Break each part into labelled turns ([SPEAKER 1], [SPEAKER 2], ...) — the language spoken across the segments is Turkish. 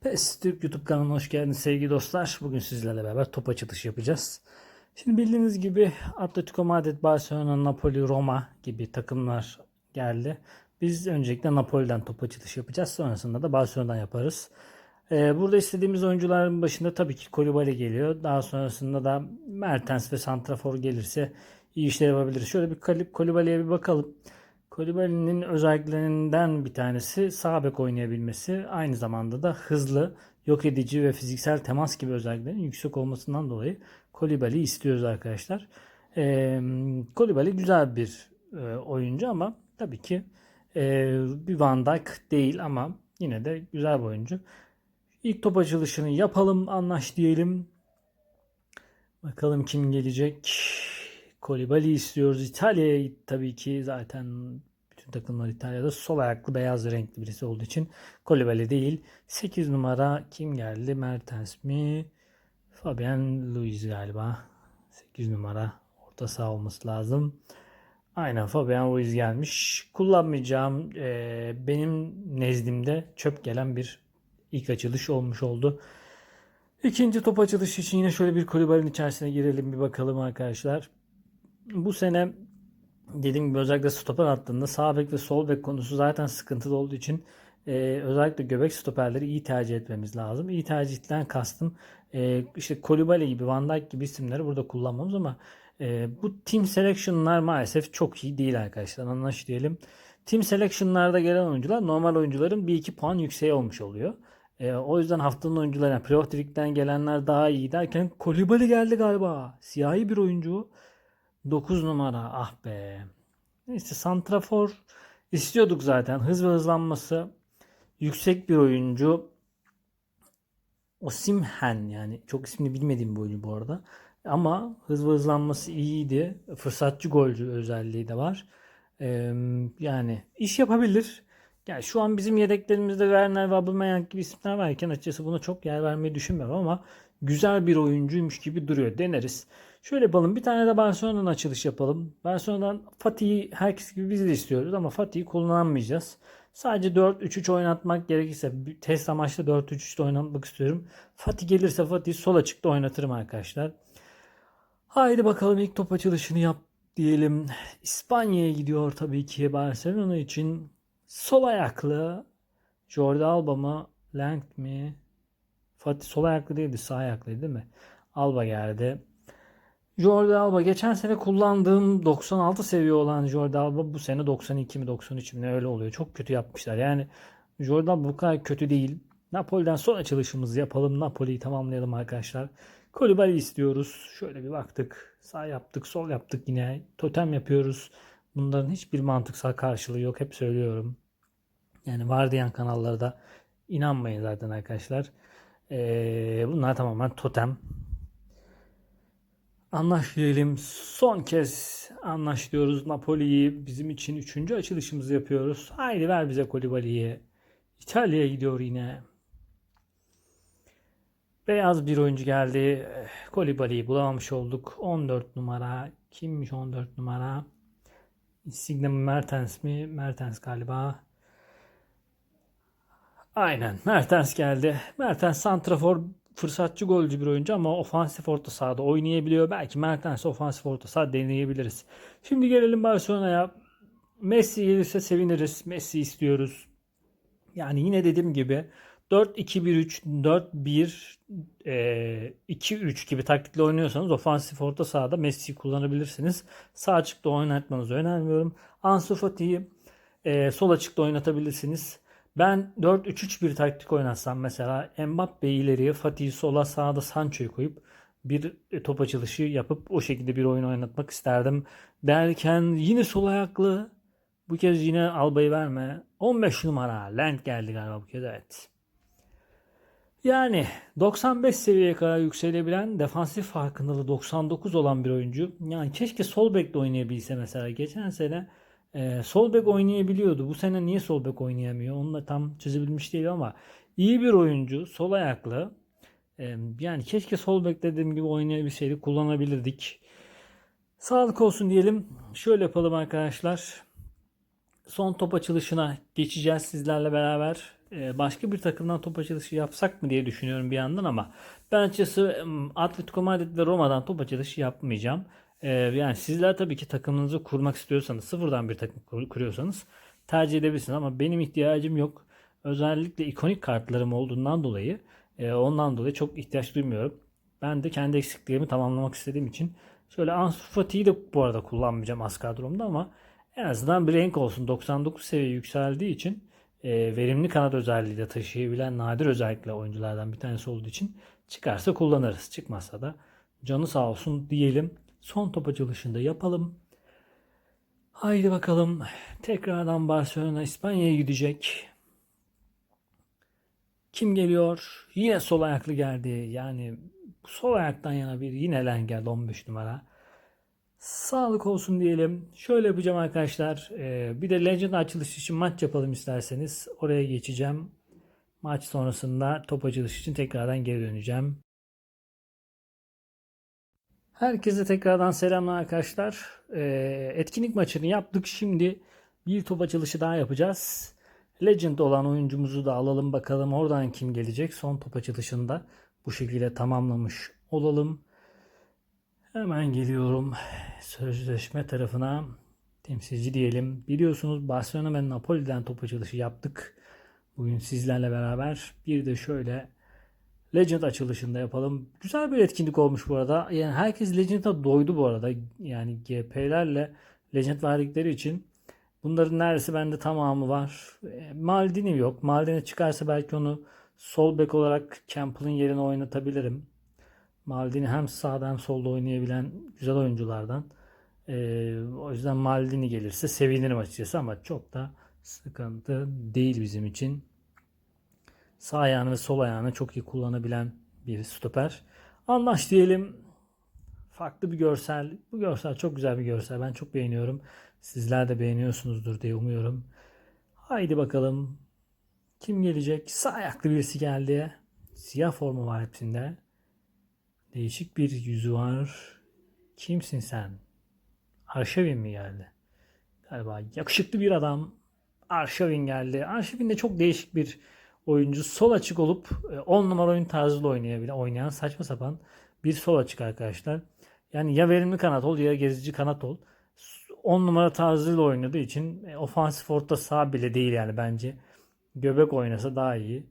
[SPEAKER 1] PES Türk YouTube kanalına hoş geldiniz sevgili dostlar. Bugün sizlerle beraber top açılışı yapacağız. Şimdi bildiğiniz gibi Atletico Madrid, Barcelona, Napoli, Roma gibi takımlar geldi. Biz öncelikle Napoli'den top açılışı yapacağız. Sonrasında da Barcelona'dan yaparız. Ee, burada istediğimiz oyuncuların başında tabii ki Koulibaly geliyor. Daha sonrasında da Mertens ve Santrafor gelirse iyi işler yapabiliriz. Şöyle bir Koulibaly'ye bir bakalım. Koulibaly'nin özelliklerinden bir tanesi sağ bek oynayabilmesi. Aynı zamanda da hızlı, yok edici ve fiziksel temas gibi özelliklerin yüksek olmasından dolayı Koulibaly'yi istiyoruz arkadaşlar. Ee, Koulibaly güzel bir e, oyuncu ama tabii ki e, bir Van Dijk değil ama yine de güzel bir oyuncu. İlk top açılışını yapalım, anlaş diyelim. Bakalım kim gelecek. Koulibaly istiyoruz. İtalya'ya tabii ki zaten bütün takımlar İtalya'da sol ayaklı beyaz renkli birisi olduğu için Koulibaly değil. 8 numara kim geldi? Mertens mi? Fabian Luiz galiba. 8 numara orta saha olması lazım. Aynen Fabian Ruiz gelmiş. Kullanmayacağım e, benim nezdimde çöp gelen bir ilk açılış olmuş oldu. İkinci top açılışı için yine şöyle bir kulübenin içerisine girelim bir bakalım arkadaşlar. Bu sene dediğim gibi özellikle stoper hattında sağ bek ve sol bek konusu zaten sıkıntılı olduğu için e, özellikle göbek stoperleri iyi tercih etmemiz lazım. İyi tercihten kastım e, işte Koulibaly gibi Van Dijk gibi isimleri burada kullanmamız ama e, bu team selection'lar maalesef çok iyi değil arkadaşlar. Anlaş diyelim. Team selection'larda gelen oyuncular normal oyuncuların 1-2 puan yükseği olmuş oluyor. E, o yüzden haftanın oyuncuları yani Playoff gelenler daha iyi derken Koulibaly geldi galiba. Siyahi bir oyuncu. 9 numara ah be. Neyse Santrafor istiyorduk zaten. Hız ve hızlanması yüksek bir oyuncu. Osimhen yani çok ismini bilmediğim bir oyuncu bu arada. Ama hız ve hızlanması iyiydi. Fırsatçı golcü özelliği de var. Ee, yani iş yapabilir. Yani şu an bizim yedeklerimizde Werner ve Aubameyang gibi isimler varken açıkçası buna çok yer vermeyi düşünmüyorum ama güzel bir oyuncuymuş gibi duruyor. Deneriz. Şöyle yapalım. Bir tane de Barcelona'dan açılış yapalım. Barcelona'dan Fatih'i herkes gibi biz de istiyoruz ama Fatih'i kullanmayacağız. Sadece 4-3-3 oynatmak gerekirse test amaçlı 4-3-3'te oynatmak istiyorum. Fatih gelirse Fatih sol açıkta oynatırım arkadaşlar. Haydi bakalım ilk top açılışını yap diyelim. İspanya'ya gidiyor tabii ki Barcelona için. Sol ayaklı Jordi Alba mı? Lang mi? Fatih sol ayaklı değildi sağ ayaklıydı değil mi? Alba geldi. Jordi Alba geçen sene kullandığım 96 seviye olan Jordi Alba bu sene 92 mi 93 mi ne öyle oluyor. Çok kötü yapmışlar. Yani Jordi Alba bu kadar kötü değil. Napoli'den son açılışımızı yapalım. Napoli'yi tamamlayalım arkadaşlar. Koulibaly istiyoruz. Şöyle bir baktık. Sağ yaptık, sol yaptık yine. Totem yapıyoruz. Bunların hiçbir mantıksal karşılığı yok. Hep söylüyorum. Yani var diyen kanallarda inanmayın zaten arkadaşlar. Ee, bunlar tamamen totem. Anlaş diyelim. Son kez anlaş diyoruz. Napoli'yi bizim için üçüncü açılışımızı yapıyoruz. Haydi ver bize Koulibaly'yi. İtalya'ya gidiyor yine. Beyaz bir oyuncu geldi. Koulibaly'yi bulamamış olduk. 14 numara. Kimmiş 14 numara? Insigne Mertens mi? Mertens galiba. Aynen Mertens geldi. Mertens santrafor fırsatçı golcü bir oyuncu ama ofansif orta sahada oynayabiliyor. Belki Mertens ofansif orta saha deneyebiliriz. Şimdi gelelim Barcelona'ya. Messi gelirse seviniriz. Messi istiyoruz. Yani yine dediğim gibi 4-2-1-3, 4-1 2-3 gibi taktikle oynuyorsanız ofansif orta sahada Messi'yi kullanabilirsiniz. Sağ açıkta oynatmanızı önermiyorum. Ansu Fati'yi e, sol açıkta oynatabilirsiniz. Ben 4-3-3 bir taktik oynatsam mesela Mbappe'yi ileriye, Fatih'i sola, sağda Sancho'yu koyup bir top açılışı yapıp o şekilde bir oyun oynatmak isterdim. Derken yine sol ayaklı bu kez yine Alba'yı verme. 15 numara Lent geldi galiba bu kez evet. Yani 95 seviyeye kadar yükselebilen defansif farkındalığı 99 olan bir oyuncu. Yani keşke sol bekle oynayabilse mesela. Geçen sene e, sol bek oynayabiliyordu. Bu sene niye sol bek oynayamıyor? Onu da tam çözebilmiş değil ama iyi bir oyuncu. Sol ayaklı. E, yani keşke sol bek dediğim gibi oynayabilseydik. Kullanabilirdik. Sağlık olsun diyelim. Şöyle yapalım arkadaşlar. Son top açılışına geçeceğiz sizlerle beraber. e, başka bir takımdan top açılışı yapsak mı diye düşünüyorum bir yandan ama ben açıkçası Atletico Madrid ve Roma'dan top açılışı yapmayacağım. E, yani sizler tabii ki takımınızı kurmak istiyorsanız, sıfırdan bir takım kur- kuruyorsanız tercih edebilirsiniz ama benim ihtiyacım yok. Özellikle ikonik kartlarım olduğundan dolayı e, ondan dolayı çok ihtiyaç duymuyorum. Ben de kendi eksiklerimi tamamlamak istediğim için şöyle Ansu Fati'yi de bu arada kullanmayacağım az kadromda ama en azından bir renk olsun. 99 seviye yükseldiği için e, verimli kanat özelliği de taşıyabilen nadir özellikle oyunculardan bir tanesi olduğu için çıkarsa kullanırız. Çıkmazsa da canı sağ olsun diyelim. Son top açılışında yapalım. Haydi bakalım. Tekrardan Barcelona İspanya'ya gidecek. Kim geliyor? Yine sol ayaklı geldi. Yani sol ayaktan yana bir yine Len geldi 15 numara. Sağlık olsun diyelim. Şöyle yapacağım arkadaşlar. Ee, bir de Legend açılış için maç yapalım isterseniz. Oraya geçeceğim. Maç sonrasında top açılış için tekrardan geri döneceğim. Herkese tekrardan selamlar arkadaşlar. Ee, etkinlik maçını yaptık. Şimdi bir top açılışı daha yapacağız. Legend olan oyuncumuzu da alalım bakalım oradan kim gelecek. Son top açılışında bu şekilde tamamlamış olalım. Hemen geliyorum sözleşme tarafına. Temsilci diyelim. Biliyorsunuz Barcelona ve Napoli'den top açılışı yaptık. Bugün sizlerle beraber. Bir de şöyle Legend açılışında yapalım. Güzel bir etkinlik olmuş bu arada. Yani herkes Legend'a doydu bu arada. Yani GP'lerle Legend verdikleri için. Bunların neredeyse bende tamamı var. E, Maldini yok. Maldini çıkarsa belki onu sol bek olarak Campbell'ın yerine oynatabilirim. Maldini hem sağda hem solda oynayabilen güzel oyunculardan. Ee, o yüzden Maldini gelirse sevinirim açıkçası ama çok da sıkıntı değil bizim için. Sağ ayağını ve sol ayağını çok iyi kullanabilen bir stoper. Anlaş diyelim. Farklı bir görsel. Bu görsel çok güzel bir görsel. Ben çok beğeniyorum. Sizler de beğeniyorsunuzdur diye umuyorum. Haydi bakalım. Kim gelecek? Sağ ayaklı birisi geldi. Siyah formu var hepsinde. Değişik bir yüzü var. Kimsin sen? Arşavin mi geldi? Galiba yakışıklı bir adam. Arşavin geldi. Arşavin de çok değişik bir oyuncu. Sol açık olup 10 numara oyun tarzıyla oynayabilen, oynayan saçma sapan bir sol açık arkadaşlar. Yani ya verimli kanat ol ya gezici kanat ol. 10 numara tarzıyla oynadığı için e, ofansif orta sağ bile değil yani bence. Göbek oynasa daha iyi.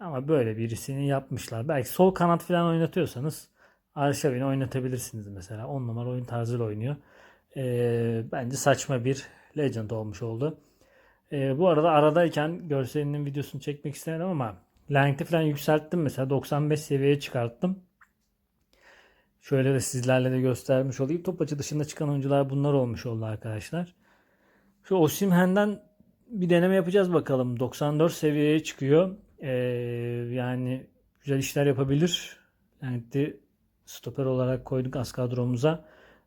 [SPEAKER 1] Ama böyle birisini yapmışlar. Belki sol kanat falan oynatıyorsanız Arşavin'i oynatabilirsiniz mesela. 10 numara oyun tarzıyla oynuyor. Ee, bence saçma bir legend olmuş oldu. Ee, bu arada aradayken görselinin videosunu çekmek istemedim ama length'i falan yükselttim mesela 95 seviyeye çıkarttım. Şöyle de sizlerle de göstermiş olayım. Top açı dışında çıkan oyuncular bunlar olmuş oldu arkadaşlar. Şu Osimhen'den bir deneme yapacağız bakalım. 94 seviyeye çıkıyor. Ee, yani güzel işler yapabilir. Length'i stoper olarak koyduk az kadromuza.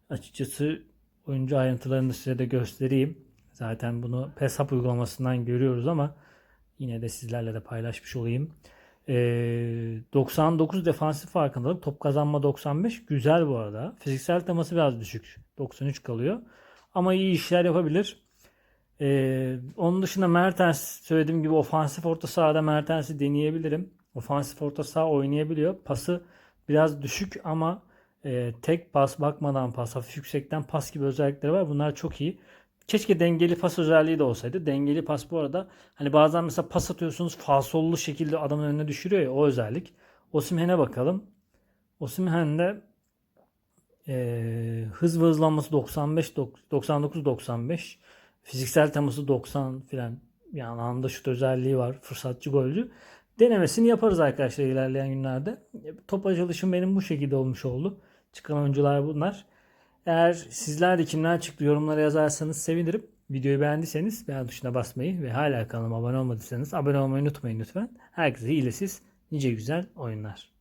[SPEAKER 1] Açıkçası oyuncu ayrıntılarını size de göstereyim. Zaten bunu PESAP uygulamasından görüyoruz ama yine de sizlerle de paylaşmış olayım. Ee, 99 defansif farkındalık. Top kazanma 95. Güzel bu arada. Fiziksel teması biraz düşük. 93 kalıyor. Ama iyi işler yapabilir. Ee, onun dışında Mertens söylediğim gibi ofansif orta sahada Mertens'i deneyebilirim. Ofansif orta saha oynayabiliyor. Pası biraz düşük ama e, tek pas bakmadan pas, hafif yüksekten pas gibi özellikleri var. Bunlar çok iyi. Keşke dengeli pas özelliği de olsaydı. Dengeli pas bu arada hani bazen mesela pas atıyorsunuz falsollu şekilde adamın önüne düşürüyor ya o özellik. Osimhen'e bakalım. Osimhen'de e, hız ve hızlanması 95 99 95 fiziksel teması 90 filan yani anında şut özelliği var. Fırsatçı golcü. Denemesini yaparız arkadaşlar ilerleyen günlerde. Top açılışım benim bu şekilde olmuş oldu. Çıkan oyuncular bunlar. Eğer sizler de kimler çıktı yorumlara yazarsanız sevinirim. Videoyu beğendiyseniz beğen tuşuna basmayı ve hala kanalıma abone olmadıysanız abone olmayı unutmayın lütfen. Herkese hilesiz, nice güzel oyunlar.